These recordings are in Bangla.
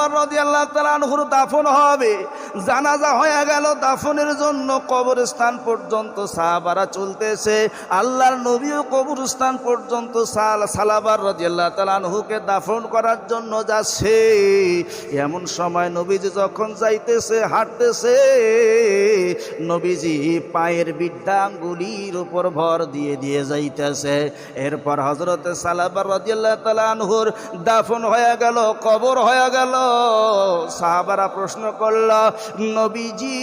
সালাবার রদি আল্লাহ তালানহুর দাফন হবে। জানাজা হয়ে গেল, দাফনের জন্য কবরস্থান পর্যন্ত সাহাবারা চলতেছে। আল্লাহর নবীও কবরস্থান পর্যন্ত সাল, সালাবার রদি আল্লাহ তালানহুকে দাফন করার জন্য যাচ্ছে। এমন সময় নবীজি যখন যাইতেছে, হাঁটতেছে, নবীজি পায়ের বিদ্যা আঙ্গুলির উপর ভর দিয়ে দিয়ে যাইতেছে। এরপর হজরতে সালাবার রাজিয়াল্লাহ তালানহুর দাফন হয়ে গেল, কবর হয়ে গেল। সাহাবারা প্রশ্ন করল নবীজি।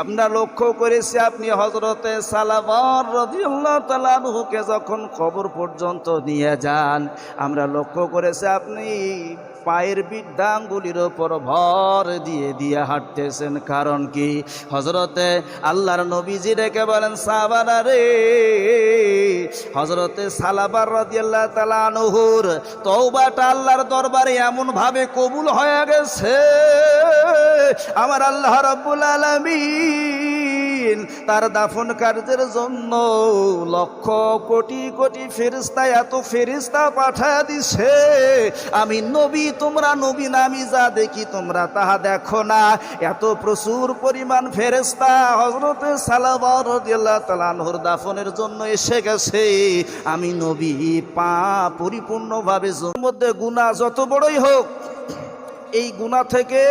আমরা লক্ষ্য করেছি আপনি হজরতে সালাবার রদিউল্লাহ তালানহুকে যখন খবর পর্যন্ত নিয়ে যান, আমরা লক্ষ্য করেছি আপনি পায়ের বিদ্যাঙ্গুলির ওপর ভর দিয়ে দিয়ে হাঁটতেছেন। কারণ কি? হজরতে আল্লাহর নবীজি রেখে বলেন সাবারা রে হজরতে সালাবার রদিয়াল্লাহ তালানহুর তৌবাটা আল্লাহর দরবারে এমনভাবে কবুল হয়ে গেছে। আমার আল্লাহ রব্বুল আলমিন তার দাফন কার্যের জন্য লক্ষ কোটি কোটি ফেরিস্তা এত ফেরিস্তা পাঠা দিছে। আমি নবী, তোমরা নবী নামি যা দেখি তোমরা তাহা দেখো না। এত প্রচুর পরিমাণ ফেরেস্তা হজরতে সালাবার তালানহর দাফনের জন্য এসে গেছে। আমি নবী, পা পরিপূর্ণভাবে মধ্যে গুণা যত বড়ই হোক, এই গুণা থেকে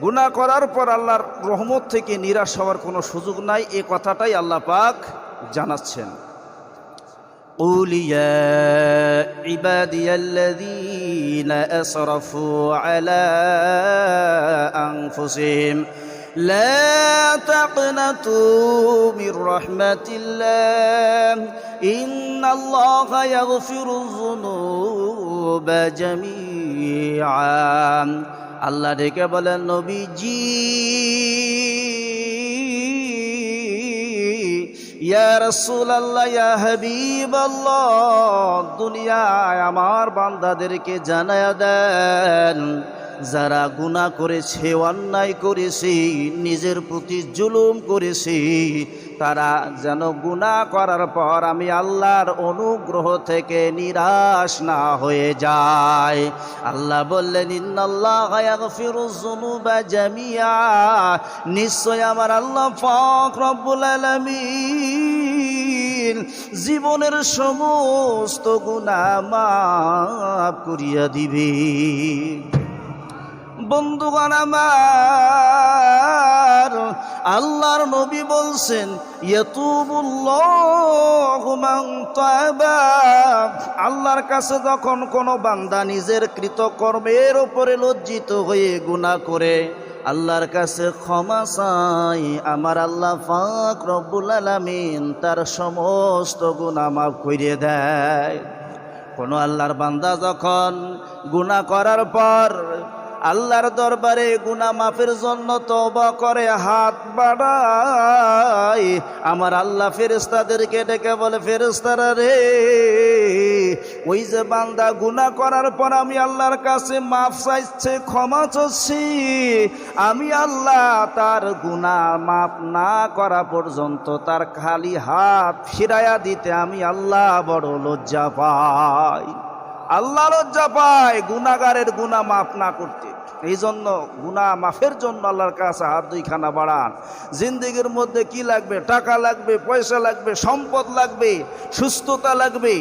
গুণা করার পর আল্লাহর রহমত থেকে নিরাশ হওয়ার কোনো সুযোগ নাই এ কথাটাই আল্লাহ পাক জানাচ্ছেন قل يا عبادي الذين أسرفوا على أنفسهم لا تقنطوا من رحمة الله إن الله يغفر الذنوب جميعا আল্লাহ ডেকে বলেন নবীজি দুনিয়ায় আমার বান্দাদেরকে জানায় দেন। যারা গুনাহ করেছে, অন্যায় করেছে, নিজের প্রতি জুলুম করেছে, তারা যেন গুনাহ করার পর আমি আল্লাহর অনুগ্রহ থেকে নিরাশ না হয়ে যায়। আল্লাহ বললেন জামিয়া নিশ্চয় আমার আল্লাহ আলামিন জীবনের সমস্ত গুনাহ মাফ করিয়া দিবে বন্ধুগণ আমার, আল্লাহর নবী বলছেন আল্লাহর কাছে যখন কোনো বান্দা নিজের কৃতকর্মের উপরে লজ্জিত হয়ে গুনাহ করে, আল্লাহর কাছে ক্ষমা চাই। আমার আল্লাহ পাক রব্বুল আলামিন তার সমস্ত গুনাহ মাফ করিয়ে দেয়। কোনো আল্লাহর বান্দা যখন গুনাহ করার পর আল্লাহর দরবারে গুনা মাফের জন্য তবা করে, হাত বাড়ায় আমার আল্লাহ ফেরেস্তাদেরকে ডেকে বলে ফেরেস্তারা রে, ওই যে বান্দা গুনা করার পর আমি আল্লাহর কাছে মাফ চাইছে, ক্ষমা চাচ্ছি। আমি আল্লাহ তার গুনা মাফ না করা পর্যন্ত তার খালি হাত ফিরাইয়া দিতে আমি আল্লাহ বড় লজ্জা পাই। আল্লাহ লজ্জা পায় গুনাগারের গুণা মাফ না করতে। এই জন্য গুণা মাফের জন্য আল্লাহর কাছে হাত দুইখানা বাড়ান। জিন্দিগির মধ্যে কি লাগবে? টাকা লাগবে, পয়সা লাগবে, সম্পদ লাগবে, সুস্থতা লাগবে,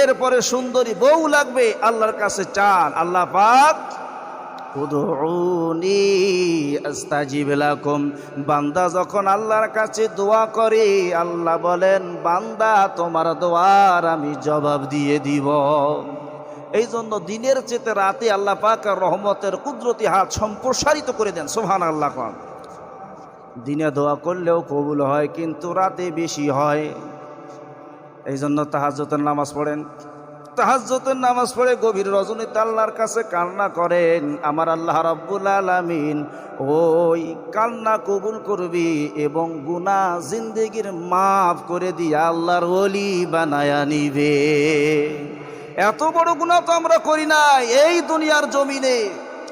এরপরে সুন্দরী বউ লাগবে, আল্লাহর কাছে চান। আল্লাহ পাক বান্দা যখন আল্লাহর কাছে দোয়া করে, আল্লাহ বলেন, বান্দা, তোমার দোয়ার আমি জবাব দিয়ে দিব। এই জন্য দিনের চেতে রাতে আল্লাহ পাক রহমতের কুদরতি হাত সম্প্রসারিত করে দেন সোহান আল্লাহ খান দিনে দোয়া করলেও কবুল হয়, কিন্তু রাতে বেশি হয়। এই জন্য তাহাজতের নামাজ পড়েন। তাহাজ্জতের নামাজ পড়ে গভীর রজনীতে আল্লাহর কাছে কান্না করেন, আমার আল্লাহ রাব্বুল আলামিন ওই কান্না কবুল করবি এবং গুনাহ জিন্দেগির মাফ করে দিয়ে আল্লাহর ওলি বানায়া নিবে। এত বড় গুনাহ তো আমরা করি না এই দুনিয়ার জমিনে।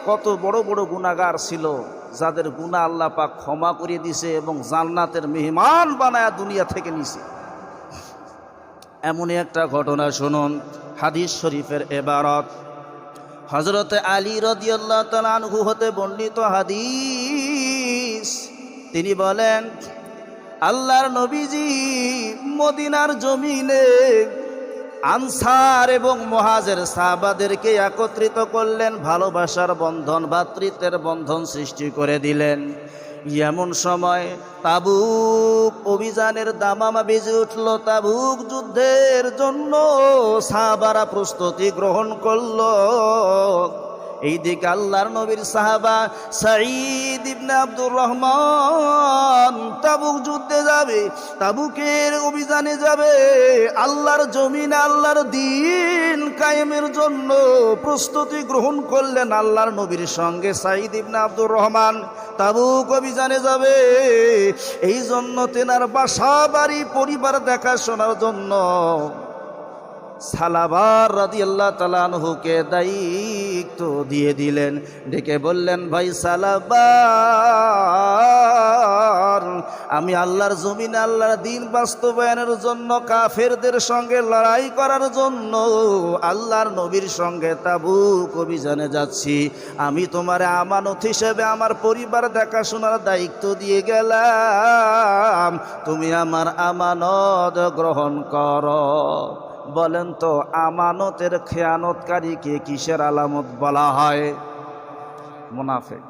কত বড় বড় গুনাহগার ছিল, যাদের গুনাহ আল্লাহ পাক ক্ষমা করে দিছে এবং জান্নাতের মেহমান বানায়া দুনিয়া থেকে নিছে। এমনই একটা ঘটনা শুনুন, হাদিস শরীফের এবারত। হজরতে আলী রদিয়াল্লাহ তালানহু হতে বর্ণিত হাদিস। তিনি বলেন, আল্লাহর নবীজি মদিনার জমিনে আনসার এবং মহাজের সাহাবাদেরকে একত্রিত করলেন, ভালোবাসার বন্ধন, ভাতৃত্বের বন্ধন সৃষ্টি করে দিলেন। এমন সময় তাবুক অভিযানের দামামা বেজে উঠল। তাবুক যুদ্ধের জন্য সাহাবারা প্রস্তুতি গ্রহণ করল। এইদিকে আল্লাহর নবীর সাহাবা সাঈদ ইবনে আব্দুর রহমান তাবুক যুদ্ধে যাবে, তাবুকের অভিযানে যাবে। আল্লাহর জমিনে, আল্লাহর দিন কায়েমের জন্য প্রস্তুতি গ্রহণ করলেন আল্লাহর নবীর সঙ্গে সাঈদ ইবনে আব্দুর রহমান। তাবুক অভিযানে যাবে। এই জন্য তেনার বাসা, বাড়ি, পরিবার দেখাশোনার জন্য সালাবার রাদি আল্লাহ তালানহুকে দায়িত্ব দিয়ে দিলেন। ডেকে বললেন, ভাই সালাবার, আমি আল্লাহর জমিনে আল্লাহর দিন বাস্তবায়নের জন্য কাফেরদের সঙ্গে লড়াই করার জন্য আল্লাহর নবীর সঙ্গে তাবুক অভিযানে যাচ্ছি। আমি তোমার আমানত হিসেবে আমার পরিবার দেখাশোনার দায়িত্ব দিয়ে গেলাম। তুমি আমার আমানত গ্রহণ করো। বলেন তো, আমানতের খেয়ানতকারীকে কিসের আলামত বলা হয়? মুনাফেক।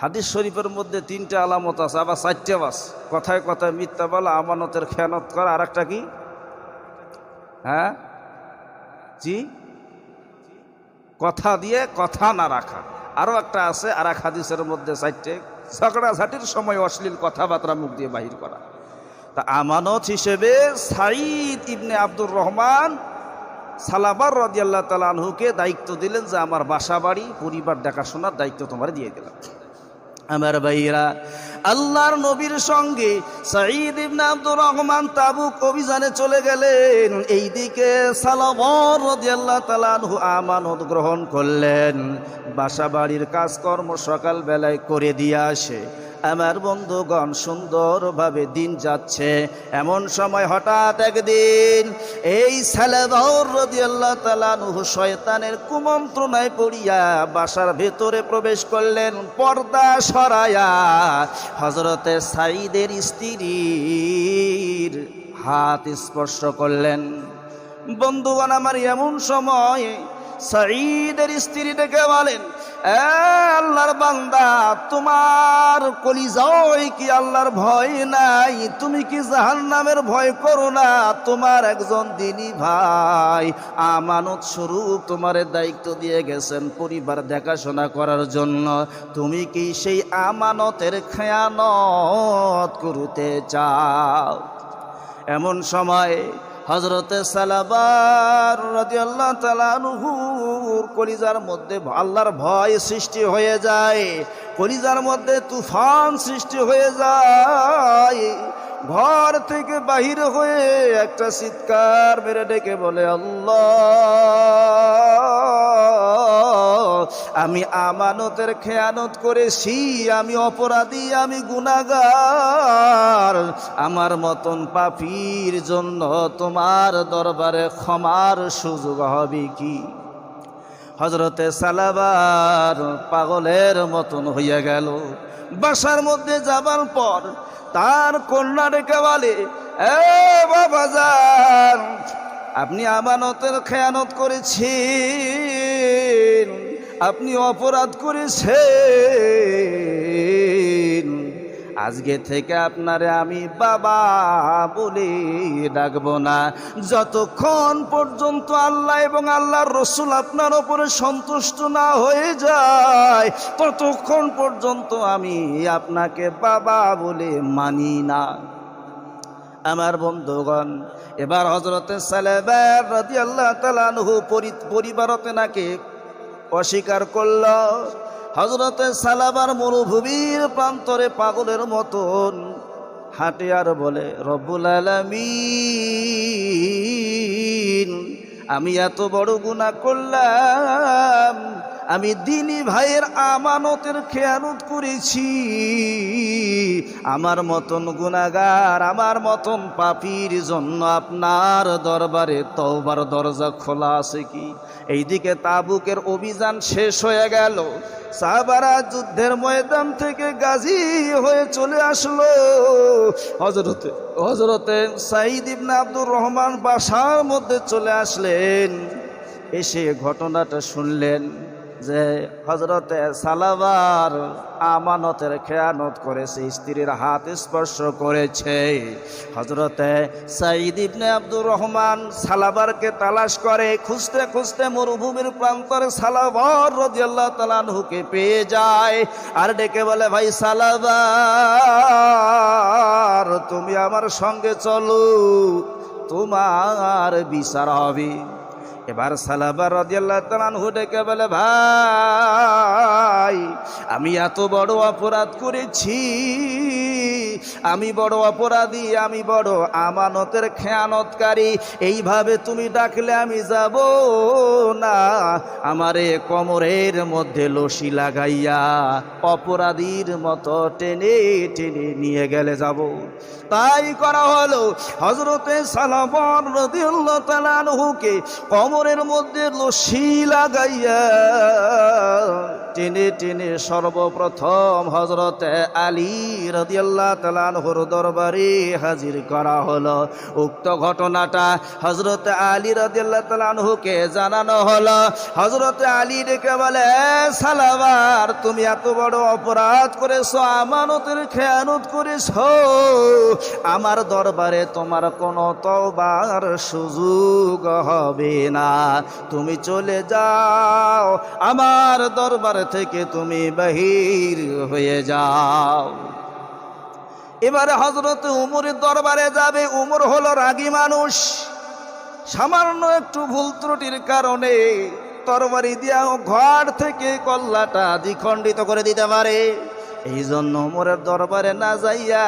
হাদিস শরীফের মধ্যে তিনটে আলামত আছে, আবার চারটে বাস। কথায় কথায় মিথ্যা বলা, আমানতের খেয়ানত করা আর একটা কি? হ্যাঁ? জি? কথা দিয়ে কথা না রাখা। আরও একটা আছে আর এক হাদিসের মধ্যে চারটে। ঝগড়াঝাটির সময় অশ্লীল কথাবার্তা মুখ দিয়ে বাহির করা। তা আমানত হিসেবে সাইদ ইবনে আব্দুর রহমান সালাবার রদিয়াল্লাহ তালানহুকে দায়িত্ব দিলেন যে আমার বাসা বাড়ি, পরিবার দেখাশোনার দায়িত্ব তোমার দিয়ে দিলাম। আমার ভাইরা আল্লাহর নবীর সঙ্গে সাঈদ ইবনে আব্দুর রহমান তাবুক অভিযানে চলে গেলেন। এইদিকে সালামর রাদিয়াল্লাহু তাআলা আনহু আমানত গ্রহণ করলেন। বাসা বাড়ির কাজকর্ম সকাল বেলায় করে দিয়ে আসে। আমার বন্ধুগণ সুন্দরভাবে দিন যাচ্ছে। এমন সময় হঠাৎ একদিন এই রদিয়াল্লাহ তালানুহু শয়তানের কুমন্ত্রণায় পড়িয়া বাসার ভেতরে প্রবেশ করলেন, পর্দা সরায়া হজরতে সাইদের স্ত্রীর হাত স্পর্শ করলেন। বন্ধুগণ, আমার এমন সময় সাঈদের স্ত্রী ডেকে বলেন আল্লাহর বান্দা, তোমার কলিজায় কি আল্লাহর ভয় নাই? তুমি কি জাহান্নামের ভয় করো না? তোমার একজন দিনী ভাই আমানত স্বরূপ তোমার দায়িত্ব দিয়ে গেছেন পরিবার দেখাশোনা করার জন্য। তুমি কি সেই আমানতের খেয়ানত করতে চাও? এমন সময় হজরতে সালাবার রাদিয়াল্লাহু আল্লাহ আনহুর কলিজার মধ্যে আল্লাহর ভয় সৃষ্টি হয়ে যায়, কলিজার মধ্যে তুফান সৃষ্টি হয়ে যায়, ঘর থেকে বাহির হয়ে একটা চিৎকার মেরে ডেকে বলে, আল্লাহ আমি আমানতের খেয়ানত করেছি, আমি অপরাধী, আমি গুনাগার। আমার মতন পাপির জন্য তোমার দরবারে ক্ষমার সুযোগ হবে কি? হজরতে সালাবার পাগলের মতন হইয়া গেল। বাসার মধ্যে যাবার পর তার কন্যা ডেকে বলে, এ বাবা যান আপনি আমানতের খেয়ানত করেছেন। আপনি অপরাধ করেছেন। আজকে থেকে আপনারে আমি বাবা বলে ডাকবো না। যতক্ষণ পর্যন্ত আল্লাহ এবং আল্লাহর রসুল আপনার ওপরে সন্তুষ্ট না হয়ে যায়, ততক্ষণ পর্যন্ত আমি আপনাকে বাবা বলে মানি না। আমার বন্ধুগণ, এবার হজরতে সালেবার রাজি আল্লাহ তালানহু পরিবারতে নাকি অস্বীকার করল হজরতে সালাবার মরুভূমির প্রান্তরে পাগলের মতন হাঁটে আর বলে, রব্বুল আলমিন, আমি এত বড় গুণা করলাম আমি দিনী ভাইয়ের আমানতের খেয়ানত করেছি। আমার মতন গুণাগার, আমার মতন পাপির জন্য আপনার দরবারে তওবার দরজা খোলা আছে কি? এইদিকে তাবুকের অভিযান শেষ হয়ে গেল। সাহাবারা যুদ্ধের ময়দান থেকে গাজী হয়ে চলে আসলো। হজরতে হজরতে সাইদ ইবনে আব্দুর রহমান বাসার মধ্যে চলে আসলেন। এসে ঘটনাটা শুনলেন। যে হজরতে সালাবার আমানতের খেয়ানত করেছে, স্ত্রীর হাত স্পর্শ করেছে। হজরতে সাইদ ইবনে আব্দুর রহমান সালাবারকে তালাশ করে, খুঁজতে খুঁজতে মরুভূমির প্রান্তরে সালাবার রাদিয়াল্লাহ তালানহুকে পেয়ে যায় আর ডেকে বলে, ভাই সালাবার তুমি আমার সঙ্গে চলো, তোমার বিচার হবে। এবার সালাবার রাদিয়াল্লাহু তাআলা আনহু ডেকে বলে, ভাই, আমি এত বড় অপরাধ করেছি। আমি বড় অপরাধী, আমি বড় আমানতের খেয়ানতকারী। এইভাবে তুমি ডাকলে আমি যাব না। আমারে কোমরের মধ্যে লসি লাগাইয়া অপরাধীর মতো টেনে টেনে নিয়ে গেলে যাব। তাই করা হলো। হজরতে তাআলা আনহুকে কোমরের মধ্যে লসি লাগাইয়া টেনে টেনে সর্বপ্রথম হজরতে আলী রাদিয়াল্লাহু তাআলা আনহুর দরবারে হাজির করা হলো। উক্ত ঘটনাটা হজরতে আলী রাদিয়াল্লাহু তাআলা আনহুকে জানানো হলো। হজরতে আলী ডেকে বলে সালাবার তুমি এত বড় অপরাধ করেছ, আমানতের খেয়ানত করেছ। আমার দরবারে তোমার কোনো তওবার সুযোগ হবে না। তুমি চলে যাও, আমার দরবার থেকে তুমি বাহির হয়ে যাও। এবারে হজরত উমরের দরবারে যাবে, উমর হলো রাগী মানুষ। সামান্য একটু ভুল ত্রুটির কারণে তরবারি দিয়া ঘর থেকে কল্লাটা দ্বিখণ্ডিত করে দিতে পারে। এই জন্য উমরের দরবারে না যাইয়া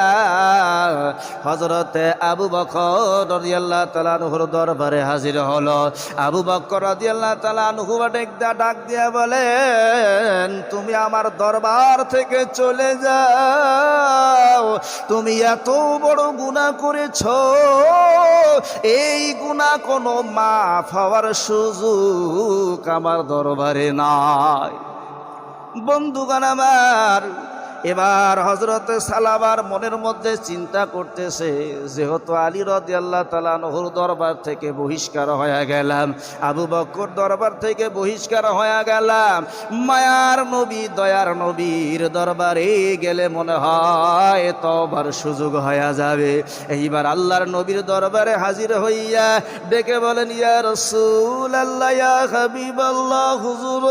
হজরতে আবু বকর রাদিয়াল্লাহু তাআলা আনহুর দরবারে হাজির হলো। আবু বকর রাদিয়াল্লাহু তাআলা আনহু ডাক দিয়া বলেন, তুমি আমার দরবার থেকে চলে যাও। তুমি এত বড় গুণা করেছ। এই গুনাহ কোনো মাফ হওয়ার সুযোগ আমার দরবারে নাই। বন্ধুগণ আমার এবার হজরত সালাবার মনের মধ্যে চিন্তা করতেছে, যেহেতু আলী রদি আল্লাহ তালা নহর দরবার থেকে বহিষ্কার হয়ে গেলাম, আবু বক্কর দরবার থেকে বহিষ্কার হয়ে গেলাম, মায়ার নবী, দয়ার নবীর দরবারে গেলে মনে হয় তবার সুযোগ হয়ে যাবে। এইবার আল্লাহর নবীর দরবারে হাজির হইয়া ডেকে বলেন, ইয়া রসুল আল্লাহ হাবিব আল্লাহ হুজুর।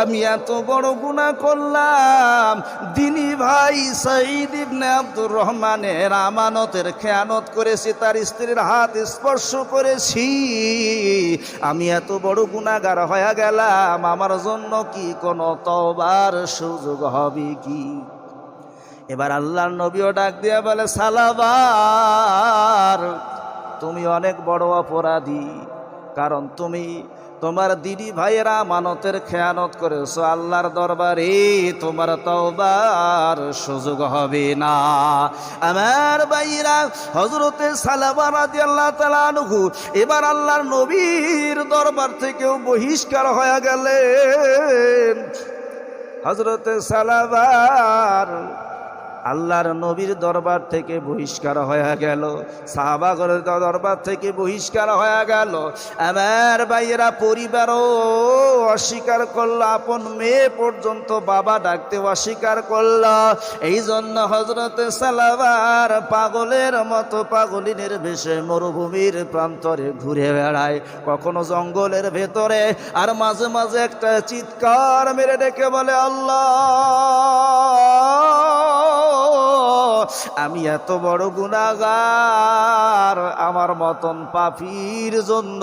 আমি এত বড় গুনাহ করলাম। দিনী ভাই সাইদ ইবনে আব্দুর রহমানের আমানতের খেয়ানত করেছি, তার স্ত্রীর হাত স্পর্শ করেছি। আমি এত বড় গুনাহগার হয়ে গেলাম, আমার জন্য কি কোনো তওবার সুযোগ হবে কি? এবার আল্লাহর নবীও ডাক দিয়া বলে, সালাবার, তুমি অনেক বড় অপরাধী, কারণ তুমি তোমার দিদি ভাইয়েরা মানতের খেয়ানত করেছ, আল্লাহর দরবারে তোমার তওবার সুযোগ হবে না। আমার ভাইরা হজরতে সালাবা রাদিয়াল্লাহু তাআলা আনহু, এবার আল্লাহর নবীর দরবার থেকেও বহিষ্কার হয়ে গেলেন। হজরতে সালাবার আল্লাহর নবীর দরবার থেকে বহিষ্কার হয়ে গেল। সাহাবাগরের দরবার থেকে বহিষ্কার হয়ে গেল। আমার ভাইয়েরা, পরিবারও অস্বীকার করল, আপন মেয়ে পর্যন্ত বাবা ডাকতে অস্বীকার করল। এই জন্য হজরতে সালাবার পাগলের মতো পাগলিনের বেশে মরুভূমির প্রান্তরে ঘুরে বেড়ায়। কখনো জঙ্গলের ভেতরে আর মাঝে মাঝে একটা চিৎকার মেরে ডেকে বলে, আল্লাহ! আমি এত বড় গুণাগার আমার মতন পাপির জন্য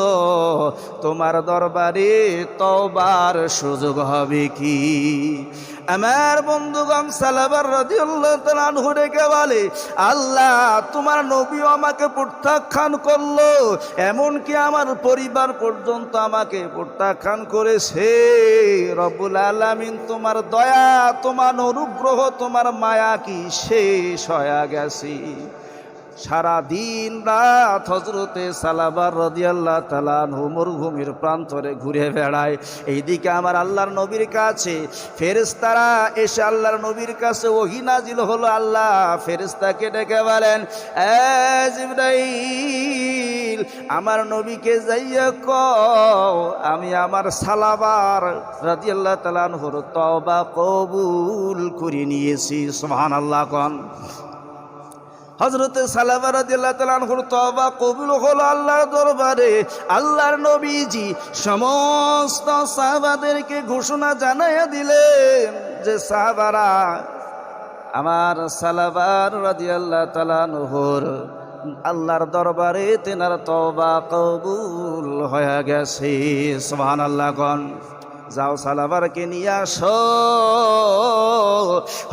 তোমার দরবারে তবার সুযোগ হবে কি? আমার বন্ধুগণ সালাবার রাদিয়াল্লাহু তাআলা আনহু ডেকে বলে, আল্লাহ, তোমার নবীও আমাকে প্রত্যাখ্যান করল, এমনকি আমার পরিবার পর্যন্ত আমাকে প্রত্যাখ্যান করেছে। রবুল আলামিন, তোমার দয়া, তোমার অনুগ্রহ, তোমার মায়া কি শেষ হয়ে গেছে? সারা দিন রাত হজরতে সালাবার রদিয়াল্লাহ তালানহু মরুভূমির প্রান্তরে ঘুরে বেড়ায়। এইদিকে আমার আল্লাহর নবীর কাছে ফেরেস্তারা এসে আল্লাহর নবীর কাছে ওহি নাজিল হলো আল্লাহ ফেরেস্তাকে ডেকে বলেন, "এ জিবরাইল, আমার নবীকে যাইয়া ক আমি আমার সালাবার রাদিয়াল্লাহ তালানহুর তবা কবুল করে নিয়েছি। সুবহানাল্লাহ কন। হজরতে তালানহুর তবা কবুল হলো আল্লাহর দরবারে। আল্লাহর নবীজি সমস্ত সাহাবাদেরকে ঘোষণা জানাইয়া দিলেন যে, সাহাবারা, আমার সালাবার রাজি আল্লাহ তালানহুর আল্লাহর দরবারে তেনার তবা কবুল হয়ে গেছে। সোহান আল্লাহ গন যাও সালাবারকে নিয়ে আসো।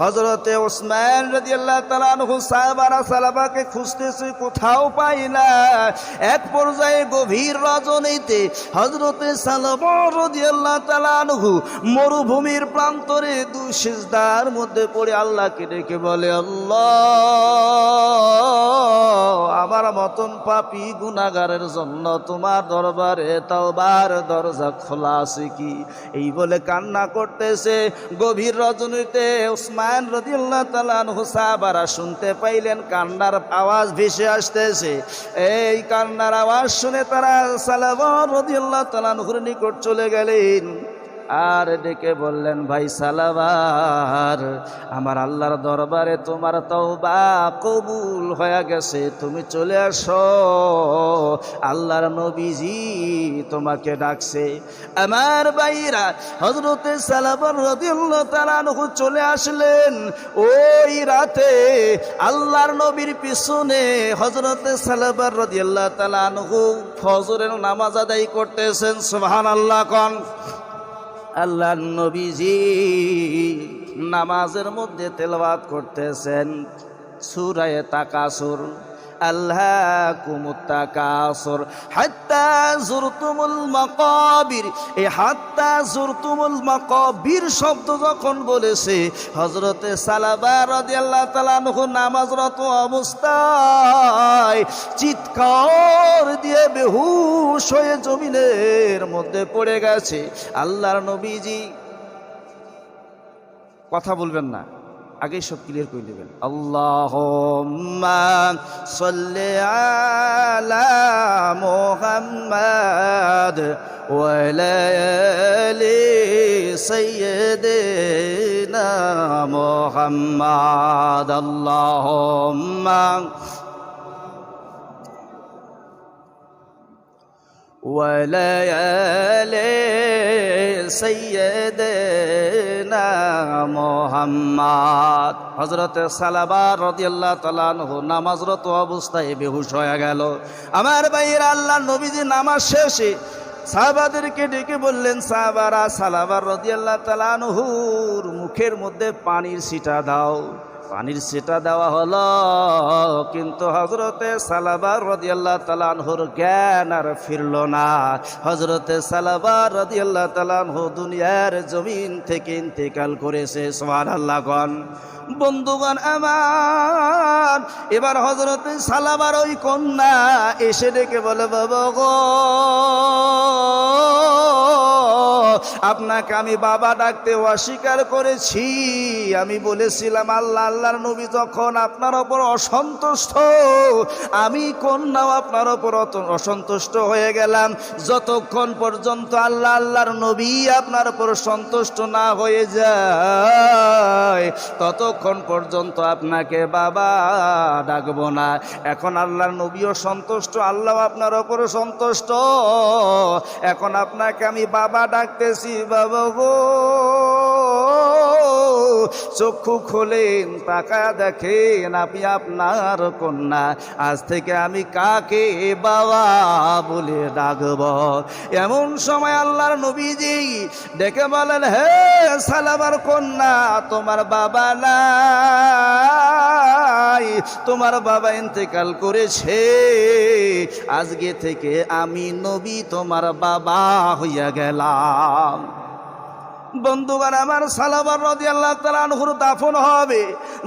হজরতে ওসমান রাজি আল্লাহ তালানহু সাহাবারা সালাবাকে খুঁজতেছে, কোথাও পাই না। এক পর্যায়ে গভীর রজনীতে হজরতে সালাবার রাজি আল্লাহ তালানহু মরুভূমির প্রান্তরে সিজদার মধ্যে পড়ে আল্লাহকে ডেকে বলে, আল্লাহ, আমার মতন পাপি গুনাগারের জন্য তোমার দরবারে তওবার দরজা খোলা আছে কি? এই বলে কান্না করতেছে। গভীর রজনীতে উসমান রদিল্লা তালান হুসাবারা শুনতে পাইলেন, কান্নার আওয়াজ ভেসে আসতেছে। এই কান্নার আওয়াজ শুনে তারা সালাবর তালান তালানহুর নিকট চলে গেলেন। আর ডেকে বললেন, ভাই সালাবার আমার আল্লাহর দরবারে তোমার তওবা কবুল হয়ে গেছে, তুমি চলে আসো। আল্লাহর নবীজি তোমাকে ডাকছে। আমার ভাইরা হজরতে সালাবার রদিউল্লাহ তালানহু চলে আসলেন। ওই রাতে আল্লাহর নবীর পিছনে হজরতে সালাবার রদিউল্লাহ তালানহু ফজরের নামাজ আদায় করতেছেন সুবহান আল্লাহ কন। আল্লাহ নবীজি নামাজের মধ্যে তেলবাদ করতেছেন। সুরায় তাকাসুর। আল্লাহ কুমুত্তাকাসুর হাত্তা জুরতুমুল মাকাবির। এই হাত্তা জুরতুমুল মাকাবির শব্দ যখন বলেছে হজরতে সালাবার রাদিয়াল্লাহু তাআলা আনহু নামাজরত অবস্থায় চিৎকার দিয়ে বেহুশ হয়ে জমিনের মধ্যে পড়ে গেছে। আল্লাহর নবীজি কথা বলবেন না, আগেই সব ক্লিয়ার করে দেবেন। আল্লাহ মোহাম্মদ ওয়ালি সৈয়দনা মোহাম্মদ। আল্লাহুম্মা وليالي سيدنا মোহাম্মদ হজরত সালাবার রদিয়াল্লাহ তালানহু নামাজরত অবস্থায় বেহুশ হয়ে গেল আমার ভাইয়ের আল্লাহ নবীজি নামাজ শেষে সাহাবাদেরকে ডেকে বললেন সাহাবারা সালাবার রদিয়াল্লাহ তালানহুর মুখের মধ্যে পানির সিটা দাও পানির সেটা দেওয়া হলো, কিন্তু হজরতে সালাবার রদিয়াল্লাহ তালানহুর জ্ঞান আর ফিরল না। হজরতে সালাবার রদিয়াল্লাহ তালানহু দুনিয়ার জমিন থেকে ইন্তেকাল করেছে সোহান আল্লাহগণ বন্ধুগণ আমার, এবার হজরতে সালাবার ওই কন্যা এসে ডেকে বলে, বাবা গো আপনাকে আমি বাবা ডাকতে অস্বীকার করেছি। আমি বলেছিলাম, আল্লাহ, আল্লাহর নবী যখন আপনার ওপর অসন্তুষ্ট, আমি কন্যাও আপনার ওপর অসন্তুষ্ট হয়ে গেলাম। যতক্ষণ পর্যন্ত আল্লাহ, আল্লাহর নবী আপনার ওপর সন্তুষ্ট না হয়ে যায়, ততক্ষণ পর্যন্ত আপনাকে বাবা ডাকবো না। এখন আল্লাহর নবীও সন্তুষ্ট আল্লাহ আপনার ওপর সন্তুষ্ট। এখন আপনাকে আমি বাবা ডাকতেছি বাবা গো। চক্ষু খোলেন তাকা দেখেন আপনি আপনার কন্যা। আজ থেকে আমি কাকে বাবা বলে ডাকব? এমন সময় আল্লাহর নবীজি ডেকে বলেন, হে সালাবার কন্যা, তোমার বাবা নাই। তোমার বাবা ইন্তেকাল করেছে। আজকে থেকে আমি নবী তোমার বাবা হইয়া গেলাম। বন্ধুগান আমার সালাবার রদি আল্লাহ তালানহুর দাফন হবে।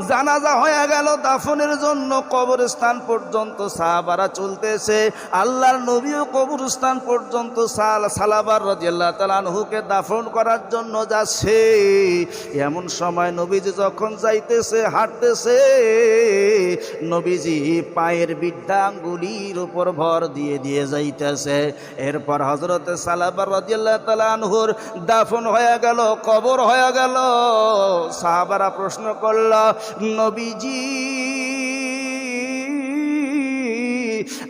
জানাজা হয়ে গেল, দাফনের জন্য কবরস্থান পর্যন্ত সাহাবারা চলতেছে। আল্লাহর নবীও কবরস্থান পর্যন্ত সাল সালাবার রদি আল্লাহ তালানহুকে দাফন করার জন্য যাচ্ছে। এমন সময় নবীজি যখন যাইতেছে, হাঁটতেছে, নবীজি পায়ের বিদ্যাঙ্গুলির উপর ভর দিয়ে দিয়ে যাইতেছে। এরপর হজরতে সালাবার রদিয়াল্লাহ তালানহুর দাফন হয়ে গেল কবর হয়ে গেল। সাহাবারা প্রশ্ন করল, নবীজি,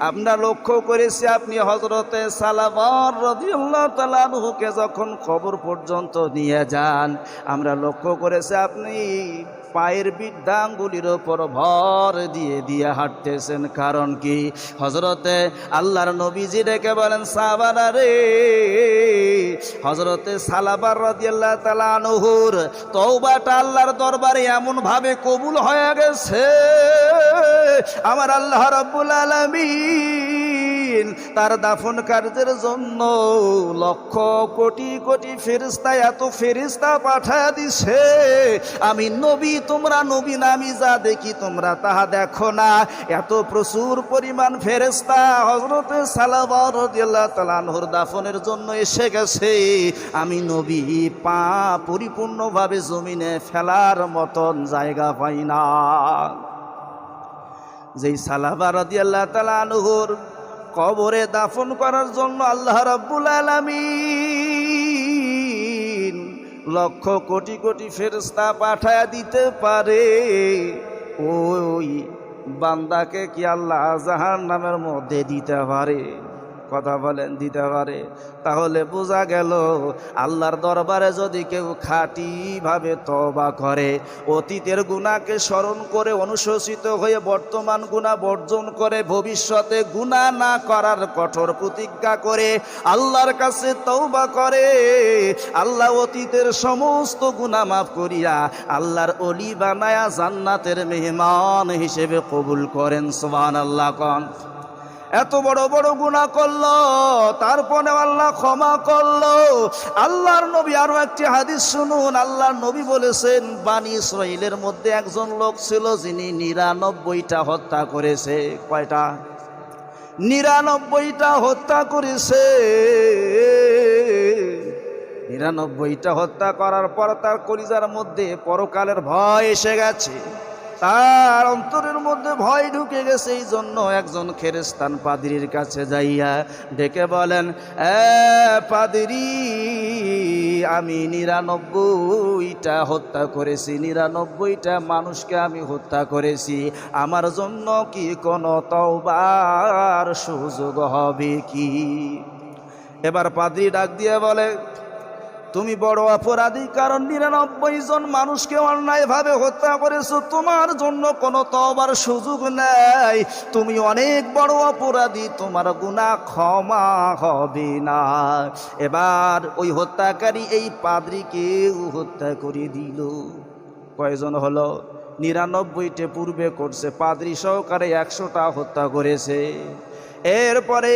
আমরা লক্ষ্য করেছি আপনি হজরতে সালাবার রদিউল্লাহ তালানহুকে যখন খবর পর্যন্ত নিয়ে যান, আমরা লক্ষ্য করেছি আপনি পায়ের বৃদ্ধাঙ্গুলির ওপর ভর দিয়ে দিয়ে হাঁটতেছেন। কারণ কি? হজরতে আল্লাহর নবীজি ডেকে বলেন সাবারা রে হজরতে সালাবার রদিয়াল্লাহ তালা আনহুর তৌবাটা আল্লাহর দরবারে এমন ভাবে কবুল হয়ে গেছে। আমার আল্লাহ রব্বুল আলমিন তার দাফন কার্যের জন্য লক্ষ কোটি কোটি ফেরিস্তা এত ফেরিস্তা পাঠা দিছে। আমি নবী, তোমরা নবী নামি যা দেখি তোমরা তাহা দেখো না। এত প্রচুর পরিমাণ ফেরেস্তা হজরতে সালাবার দাফনের জন্য এসে গেছে। আমি নবী, পা পরিপূর্ণভাবে জমিনে ফেলার মতন জায়গা পাই না। যেই সালাবার আল্লাহ তালানহর কবরে দাফন করার জন্য আল্লাহ রাব্বুল আলামিন লক্ষ কোটি কোটি ফেরস্তা পাঠায় দিতে পারে। ওই বান্দাকে কি আল্লাহ জাহান নামের মধ্যে দিতে পারে? কথা বলেন, দিতে পারে। তাহলে বোঝা গেল, আল্লাহর দরবারে যদি কেউ খাঁটিভাবে তবা করে, অতীতের গুণাকে স্মরণ করে, অনুশোচিত হয়ে বর্তমান গুণা বর্জন করে, ভবিষ্যতে গুণা না করার কঠোর প্রতিজ্ঞা করে আল্লাহর কাছে তৌবা করে, আল্লাহ অতীতের সমস্ত গুণা মাফ করিয়া আল্লাহর অলি বানায়া জান্নাতের মেহমান হিসেবে কবুল করেন সোহান আল্লাহ কন। এত বড় বড় গুণা করল, তারপরে আল্লাহ ক্ষমা করল। আল্লাহর নবী আরও একটি হাদিস শুনুন। আল্লাহর নবী বলেছেন, বানী ইসরাইলের মধ্যে একজন লোক ছিল যিনি নিরানব্বইটা হত্যা করেছে। কয়টা? নিরানব্বইটা হত্যা করেছে। নিরানব্বইটা হত্যা করার পর তার কলিজার মধ্যে পরকালের ভয় এসে গেছে। তার অন্তরের মধ্যে ভয় ঢুকে গেছে, এই জন্য একজন খেরেস্তান পাদিরির কাছে যাইয়া ডেকে বলেন, এ পাদিরি, আমি নিরানব্বইটা হত্যা করেছি, নিরানব্বইটা মানুষকে আমি হত্যা করেছি। আমার জন্য কি কোনো তওবার সুযোগ হবে কি? এবার পাদ্রি ডাক দিয়ে বলে তুমি বড় অপরাধী, কারণ নিরানব্বই জন মানুষকে অন্যায়ভাবে হত্যা করেছ, তোমার জন্য কোনো তবার সুযোগ নেই। তুমি অনেক বড় অপরাধী, তোমার গুণা ক্ষমা হবে না। এবার ওই হত্যাকারী এই পাদ্রিকেও হত্যা করে দিল। কয়জন হলো? নিরানব্বইটে পূর্বে করছে, পাদ্রি সহকারে একশোটা হত্যা করেছে। এরপরে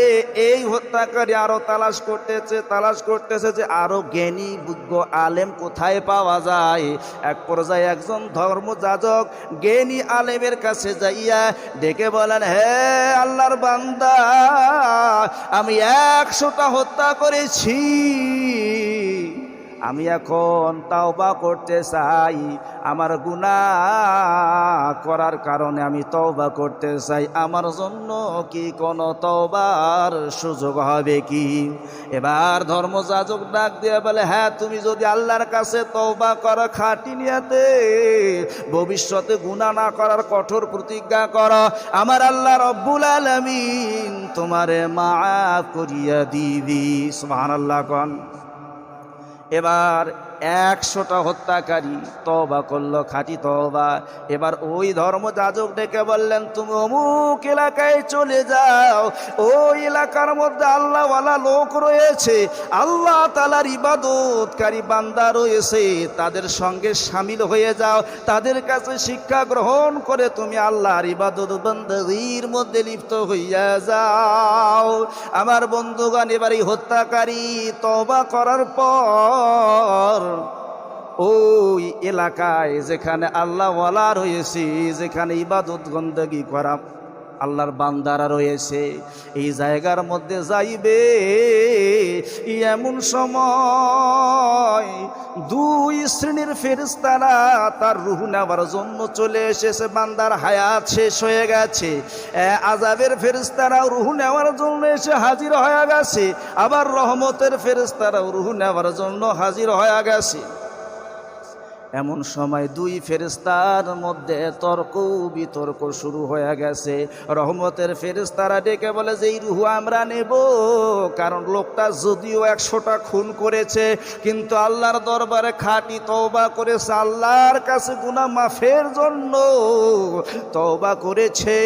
এই হত্যাকারী আরও তালাশ করতেছে তালাশ করতেছে যে আরও জ্ঞানী, বুদ্ধ আলেম কোথায় পাওয়া যায়? এক পর্যায়ে একজন ধর্মযাজক জ্ঞানী আলেমের কাছে যাইয়া ডেকে বলেন, হে আল্লাহর বান্দা, আমি একশোটা হত্যা করেছি। আমি এখন তাওবা করতে চাই। আমার গুণা করার কারণে আমি তওবা করতে চাই। আমার জন্য কি কোনো তওবার সুযোগ হবে কি? এবার ধর্মযাজক ডাক দিয়ে বলে হ্যাঁ তুমি যদি আল্লাহর কাছে তওবা করো, খাটি নিয়াতে ভবিষ্যতে গুণা না করার কঠোর প্রতিজ্ঞা করো। আমার আল্লাহ রব্বুল আলমিন তোমারে মা করিয়া দিবি। সুবহানাল্লাহ কন। এবার একশোটা হত্যাকারী তবা করল, খাঁটি তবা এবার ওই ধর্ম ধর্মযাজক ডেকে বললেন, তুমি অমুক এলাকায় চলে যাও। ওই এলাকার মধ্যে আল্লাহওয়ালা লোক রয়েছে। আল্লাহ তালার ইবাদতকারী বান্দা রয়েছে। তাদের সঙ্গে সামিল হয়ে যাও। তাদের কাছে শিক্ষা গ্রহণ করে তুমি আল্লাহর ইবাদত বন্দীর মধ্যে লিপ্ত হইয়া যাও। আমার বন্ধুগণ, এবার এই হত্যাকারী তবা করার পর ওই এলাকায় যেখানে আল্লাহ ওয়ালা রয়েছে, যেখানে ইবাদত গন্দগি করা আল্লাহর বান্দারা রয়েছে, এই জায়গার মধ্যে যাইবে এমন সময় দুই শ্রেণির ফেরিস্তারা তার রুহু নেওয়ার জন্য চলে এসেছে। বান্দার হায়াত শেষ হয়ে গেছে। আজাবের ফেরিস্তারাও রুহু নেওয়ার জন্য এসে হাজির হয়ে গেছে। আবার রহমতের ফেরিস্তারাও রুহু নেওয়ার জন্য হাজির হয়ে গেছে। এমন সময় দুই ফেরেস্তার মধ্যে তর্ক বিতর্ক শুরু হয়ে গেছে। রহমতের ফেরেস্তারা ডেকে বলে যে এই রুহু আমরা নেব। কারণ লোকটা যদিও একশোটা খুন করেছে, কিন্তু আল্লাহর দরবারে খাঁটি তওবা করেছে। আল্লাহর কাছে গুনাহ মাফের জন্য তওবা করেছে।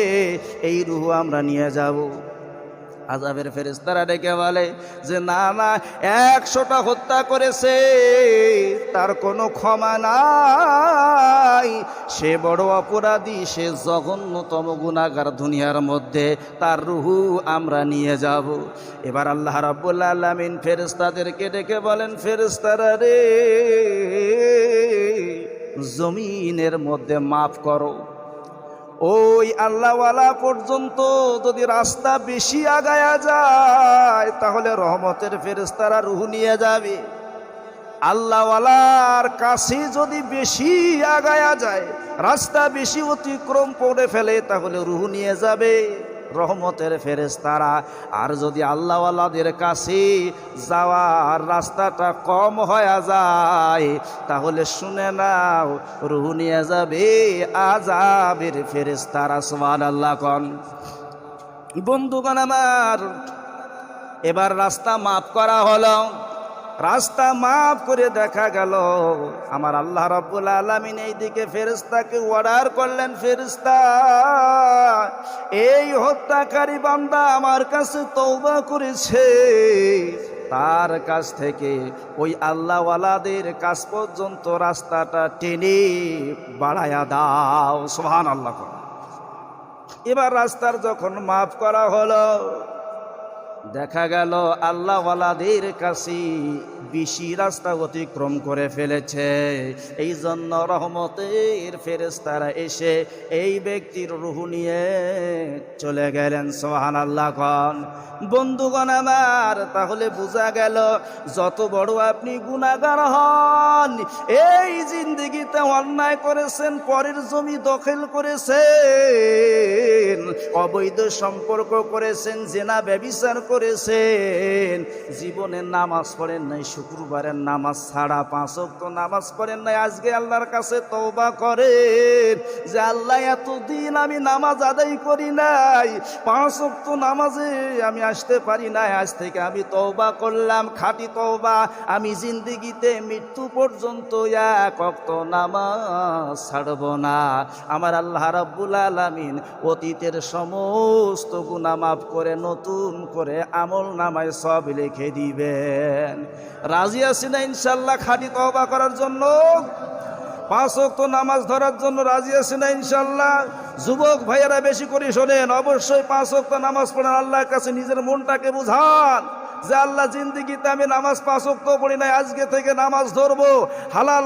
এই রুহু আমরা নিয়ে যাব। আজাবের ফেরেস্তারা ডেকে বলে যে, না না, একশোটা হত্যা করেছে, তার কোনো ক্ষমা নাই। সে বড় অপরাধী, সে জঘন্যতম গুণাগার দুনিয়ার মধ্যে, তার রুহু আমরা নিয়ে যাব। এবার আল্লাহ রাব্বুল আলামিন ফেরেস্তাদেরকে ডেকে বলেন ফেরেস্তারা রে, জমিনের মধ্যে মাফ করো ওই আল্লাহওয়ালা পর্যন্ত যদি রাস্তা বেশি আগায়া যায়, তাহলে রহমতের ফেরেস্তারা রুহু নিয়ে যাবে। আল্লাহওয়ালার কাছে যদি বেশি আগায়া যায়, রাস্তা বেশি অতিক্রম করে ফেলে, তাহলে রুহু নিয়ে যাবে। রহমতের ফেরেস্তারা আর যদি আল্লাহওয়ালাদের কাছে যাওয়ার রাস্তাটা কম হয়ে যায়, তাহলে শুনে নাও, রুহু নিয়ে যাবে আজাবের ফেরেস্তারা সোমান আল্লাহ কন। বন্ধুগণ আমার, এবার রাস্তা মাফ করা হলো। রাস্তা মাফ করে দেখা গেল। আমার আল্লাহ রব্বুল আলমিন এই দিকে ফেরিস্তাকে অর্ডার করলেন ফেরিস্তা এই হত্যাকারী বান্দা আমার কাছে তৌবা করেছে। তার কাছ থেকে ওই আল্লাহওয়ালাদের কাছ পর্যন্ত রাস্তাটা টেনে বাড়ায়া দাও। সোহান আল্লাহ এবার রাস্তার যখন মাফ করা হলো দেখা গেল আল্লাহওয়ালাদের কাছে বেশি রাস্তা অতিক্রম করে ফেলেছে। এই জন্য রহমতের ফেরেস্তারা এসে এই ব্যক্তির রুহু নিয়ে চলে গেলেন সোহান আল্লাহ খান বন্ধুগণ আমার, তাহলে বোঝা গেল যত বড় আপনি গুণাগার হন, এই জিন্দিগিতে অন্যায় করেছেন, পরের জমি দখল করেছেন, অবৈধ সম্পর্ক করেছেন, জেনা ব্যবিচার করেছেন। জীবনের নামাজ পড়েন নাই, শুক্রবারের নামাজ ছাড়া পাঁচ তো নামাজ পড়েন নাই। আজকে আল্লাহর কাছে তৌবা করেন যে, আল্লাহ, এতদিন আমি নামাজ আদায় করি নাই, পাঁচ তো নামাজে আমি আসতে পারি নাই। আজ থেকে আমি তৌবা করলাম, খাটি তওবা। আমি জিন্দিগিতে মৃত্যু পর্যন্ত এক অক্ত নামাজ ছাড়ব না। আমার আল্লাহ রাব্বুল আলামিন অতীতের সমস্ত গুনাহ মাফ করে, নতুন করে আমল নামায় সব লিখে দিবেন। রাজি আছি না ইনশাল্লাহ খাঁটি তওবা করার জন্য? পাঁচ ওয়াক্ত নামাজ ধরার জন্য রাজি আছে না ইনশাল্লাহ যুবক ভাইয়েরা বেশি করে শোনেন, অবশ্যই পাঁচ ওয়াক্ত নামাজ পড়েন, আল্লাহর কাছে নিজের মনটাকে বুঝান যে আল্লাহ জিন্দিগিতে আমি নামাজ পাঁচ ওয়াক্ত পড়ি নাই, আজকে থেকে নামাজ ধরবো, হালাল